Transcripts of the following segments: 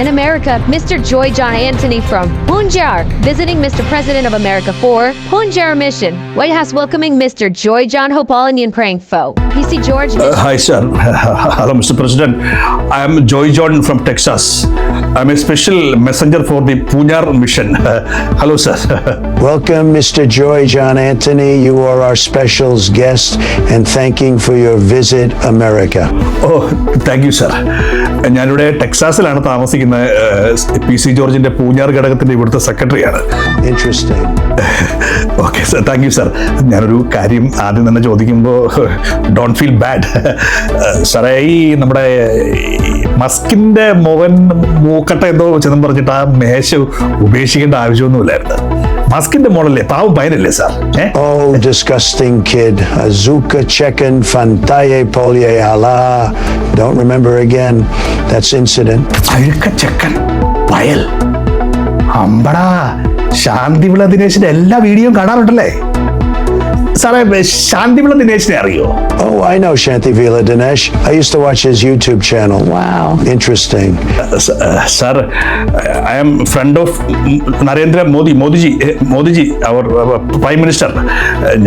In America, Mr. Joy John Anthony from Punjar visiting Mr. President of America for Punjar mission. White House welcoming Mr. Joy John Hopalinian praying foe. PC George. Uh, hi, sir. Hello, Mr. President. I am Joy Jordan from Texas. I'm a special messenger for the Punyar mission. Hello, sir. Welcome, Mr. Joy John Anthony. You are our specials guest and thanking for your visit, America. Oh thank you sir ഞാനിവിടെ ടെക്സാസിലാണ് താമസിക്കുന്നത് P C ജോർജിന്റെ പൂഞ്ഞാർ ഘടകത്തിന്റെ ഇവിടുത്തെ സെക്രട്ടറിയാണ്. Okay sir thank you sir ഞാനൊരു കാര്യം ആദ്യം തന്നെ ചോദിക്കുമ്പോൾ ഡോണ്ട് ഫീൽ ബാഡ് സാറേ ഈ നമ്മുടെ മസ്കിന്റെ മുഖൻ മൂക്കട്ട എന്തോ ചെന്നും പറഞ്ഞിട്ട് ആ മേശ ഉപേക്ഷിക്കേണ്ട ആവശ്യമൊന്നുമില്ലായിരുന്നു. മസ്കിന്റെ മോഡല്ലേ പാവ ഭയനല്ലേ സാർ ഡിസ്കസ്റ്റിംഗ് കിഡ് സൂക്ക ചെക്കൻ ഫന്തായ പോലെ അലാ don't remember again that's incident അഴുക്ക ചെക്കൻ പയൽ അമ്പടാ ശാന്തിവിള ദിനേശിന്റെ എല്ലാ വീഡിയോയും കാണാറുണ്ടല്ലേ? സാറേ ശാന്തിവിള ദിനേശിനെ അറിയോ Oh, I know Shanti Vila Dinesh. I used to watch his YouTube channel. Wow. Interesting. Sir I am friend of Narendra Modi Modiji Modiji our prime minister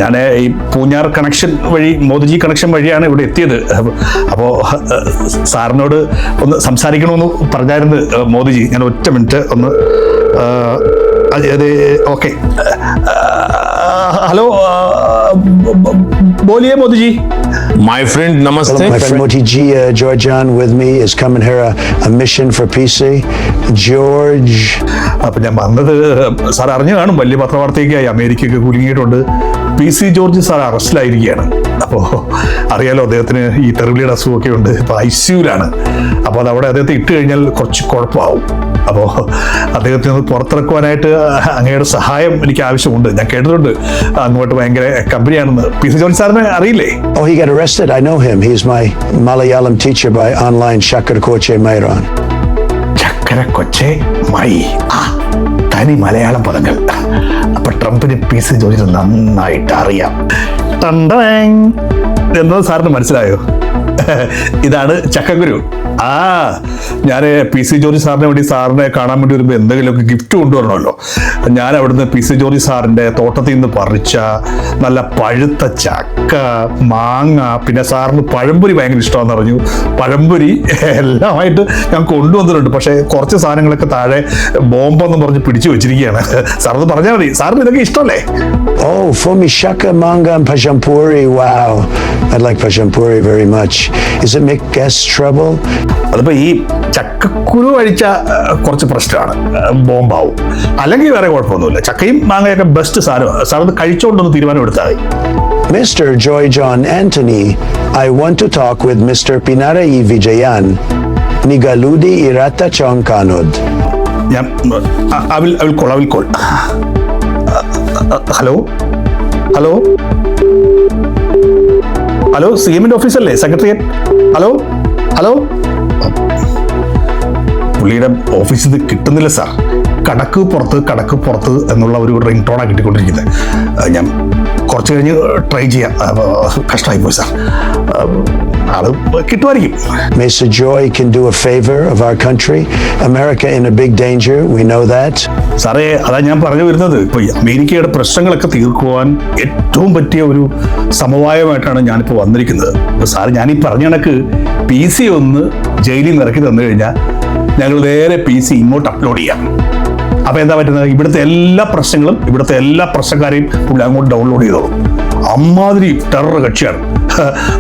ഞാൻ ഈ പൂഞ്ഞാർ കണക്ഷൻ വഴി മോദിജി കണക്ഷൻ വഴിയാണ് ഇവിടെ എത്തിയത് അപ്പോൾ സാറിനോട് ഒന്ന് സംസാരിക്കണമെന്ന് പറഞ്ഞായിരുന്നു മോദിജി ഞാൻ ഒറ്റ മിനിറ്റ് ഒന്ന് അത് അതെ okay hello ബോലിയെ Modiji My friend, namaste. Hello, My friend Moti G. Uh, Georgian with me is coming here a, a mission for PC. George. അപ്പൊ ഞാൻ വന്നത് സാർ അറിഞ്ഞു കാണും വലിയ പത്രവാർത്തയൊക്കെയായി അമേരിക്കയൊക്കെ കുലുങ്ങിയിട്ടുണ്ട് പി സി ജോർജ് സാർ അറസ്റ്റിലായിരിക്കുകയാണ് അപ്പോൾ അറിയാലോ അദ്ദേഹത്തിന് ഈ തെറിവിളിയുടെ അസുഖമൊക്കെ ഉണ്ട് ഇപ്പൊ ഐ സിയുലാണ് അപ്പോൾ അത് അവിടെ അദ്ദേഹത്തെ ഇട്ട് കഴിഞ്ഞാൽ കുറച്ച് കുഴപ്പമാവും. അപ്പോൾ അദ്ദേഹത്തിന് ഒന്ന് പുറത്തിറക്കുവാനായിട്ട് അങ്ങയുടെ സഹായം എനിക്ക് ആവശ്യമുണ്ട്. ഞാൻ കേട്ടിട്ടുണ്ട്. അങ്ങോട്ട് ഭയങ്കര കമ്പനിയാണെന്ന്. പി സി ജോൺ സാറിനെ അറിയില്ലേ? ഓ he get arrested I know him he is my Malayalam teacher by online Shakkar കോച്ചെ മൈറാൻ ചക്കര കൊച്ചെ മൈ ആ തനി മലയാളം പദങ്ങൾ. അപ്പൊ ട്രംപിന് പി സി ജോർജിന് നന്നായിട്ട് അറിയാം. എന്നത് സാറിന് മനസ്സിലായോ? ഇതാണ് ചക്കഗുരു ആ ഞാൻ പി സി ജോർജ് സാറിനെ വേണ്ടി സാറിനെ കാണാൻ വേണ്ടി വരുമ്പോൾ എന്തെങ്കിലുമൊക്കെ ഗിഫ്റ്റ് കൊണ്ടുവരണമല്ലോ. ഞാൻ അവിടുന്ന് പി സി ജോർജ് സാറിന്റെ തോട്ടത്തിൽ നിന്ന് പറിച്ച നല്ല പഴുത്ത ചക്ക മാങ്ങ പിന്നെ സാറിന് പഴംപൊരി ഭയങ്കര ഇഷ്ടമാണെന്ന് പറഞ്ഞു പഴംപൊരി എല്ലാമായിട്ട് ഞാൻ കൊണ്ടുവന്നിട്ടുണ്ട്. പക്ഷേ കുറച്ച് സാധനങ്ങളൊക്കെ താഴെ ബോംബെന്ന് പറഞ്ഞ് പിടിച്ചു വെച്ചിരിക്കുകയാണ്. സാറത് പറഞ്ഞാൽ മതി. സാറിന് ഇതൊക്കെ ഇഷ്ടമല്ലേ? ഓ ഫോർ മി ഷക്ക മാങ്ങ Pajampuri. Wow I like Pajampuri very much. Is it make guests trouble? അതിപ്പോ ഈ ചക്കക്കുരു കഴിച്ച കുറച്ച് പ്രശ്നമാണ് ബോംബാവും അല്ലെങ്കിൽ വേറെ കുഴപ്പമൊന്നുമില്ല ചക്കയും മാങ്ങയൊക്കെ ബെസ്റ്റ് സാധനമാണ് സാർ അത് കഴിച്ചോണ്ടൊന്ന് തീരുമാനം എടുത്താൽ മതി Mr. Joy John Anthony, I want to talk with Mr. Pinarai Vijayan. Nigaludi Irata Chongkanod. ഞാൻ അവിൽ അവിൽ കോൾ അവിൽ call hello hello hello C എമ്മിന്റെ ഓഫീസല്ലേ സെക്രട്ടറിയേറ്റ് ഹലോ ഹലോ പുള്ളിയുടെ ഓഫീസ് ഇത് കിട്ടുന്നില്ല സാർ കടക്ക് പുറത്ത് കടക്ക് പുറത്ത് എന്നുള്ള ഒരു റിംഗ് ടോണാണ് കിട്ടിക്കൊണ്ടിരിക്കുന്നത്. ഞാൻ കുറച്ച് കഴിഞ്ഞ് ട്രൈ ചെയ്യാം. കഷ്ടമായി പോയി സാർ ആൾ കിട്ടുമായിരിക്കും Mr. Joy can do a favor of our country. America in a big danger. We know that. സാറേ അതാ ഞാൻ പറഞ്ഞു വരുന്നത് ഇപ്പൊ അമേരിക്കയുടെ പ്രശ്നങ്ങളൊക്കെ തീർക്കുവാൻ ഏറ്റവും പറ്റിയ ഒരു സമവായമായിട്ടാണ് ഞാനിപ്പോൾ വന്നിരിക്കുന്നത് അപ്പൊ സാറ് ഞാൻ ഈ പറഞ്ഞ കണക്ക് പി സി ഒന്ന് ജയിലിൽ നിന്ന് ഇറക്കി തന്നു കഴിഞ്ഞാൽ ഞങ്ങൾ നേരെ പി സി ഇങ്ങോട്ട് അപ്ലോഡ് ചെയ്യാം അപ്പൊ എന്താ പറ്റുന്നത് ഇവിടുത്തെ എല്ലാ പ്രശ്നങ്ങളും ഇവിടുത്തെ എല്ലാ പ്രശ്നക്കാരെയും പുള്ളി അങ്ങോട്ട് ഡൗൺലോഡ് ചെയ്തോളും അമ്മാതിരി ടെറർ കക്ഷിയാണ്.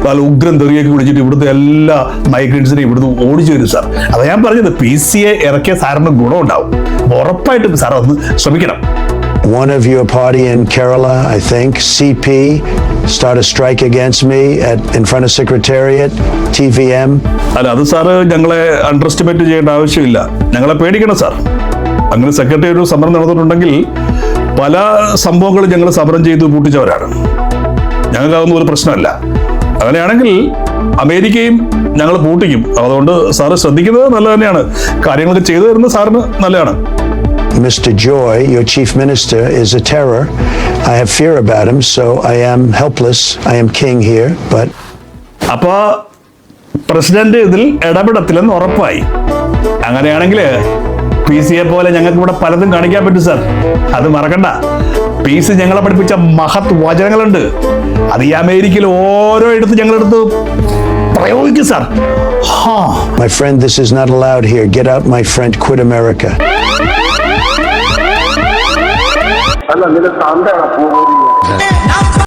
നല്ല ഉഗ്രം തെറിയൊക്കെ വിളിച്ചിട്ട് ഇവിടുത്തെ എല്ലാ മൈഗ്രൻസിനെയും ഇവിടുന്ന് ഓടിച്ചു വരും സാർ അതാ ഞാൻ പറഞ്ഞത് പി സി എ ഇറക്കിയ സാറിന് ഗുണം ഉണ്ടാവും ഉറപ്പായിട്ടും സാർ ഒന്ന് ശ്രമിക്കണം. One of your party in Kerala, I think, CP, started a strike against me at in front of Secretariat, TVM. അല്ല അത് സാറ് ഞങ്ങളെ അണ്ടർ എസ്റ്റിമേറ്റ് ചെയ്യേണ്ട ആവശ്യമില്ല. ഞങ്ങളെ പേടിക്കണം സാർ അങ്ങനെ സെക്രട്ടറി ഒരു സമരം നടന്നിട്ടുണ്ടെങ്കിൽ പല സംഭവങ്ങളും ഞങ്ങൾ സമരം ചെയ്ത് പൂട്ടിച്ചവരാണ് ഞങ്ങൾക്ക് അതൊന്നും ഒരു പ്രശ്നമല്ല അങ്ങനെയാണെങ്കിൽ അമേരിക്കയും ഞങ്ങൾ പൂട്ടിക്കും അതുകൊണ്ട് സാറ് ശ്രദ്ധിക്കുന്നത് നല്ലത് തന്നെയാണ് കാര്യങ്ങളൊക്കെ ചെയ്തു തരുന്നത് സാറിന് നല്ലതാണ് Mr. Joy, your chief minister, is a terror. I have fear about him, so I am helpless. I am king here, but അപ്പൊ പ്രസിഡന്റ് ഇതിൽ ഇടപെടത്തില്ലെന്ന് ഉറപ്പായി അങ്ങനെയാണെങ്കിൽ പി സിയെ പോലെ ഞങ്ങൾക്ക് ഇവിടെ പലതും കാണിക്കാൻ പറ്റും സാർ അത് മറക്കണ്ട പി സി ഞങ്ങളെ പഠിപ്പിച്ച മഹത് വചനങ്ങളുണ്ട് അത് ഈ അമേരിക്കയിൽ ഓരോ ഇടത്ത് ഞങ്ങളെടുത്ത് പ്രയോഗിക്കും സാർ ഹാ My friend, this is not allowed here. Get out, my friend. Quit America. അല്ല നിന്റെ പൂർവ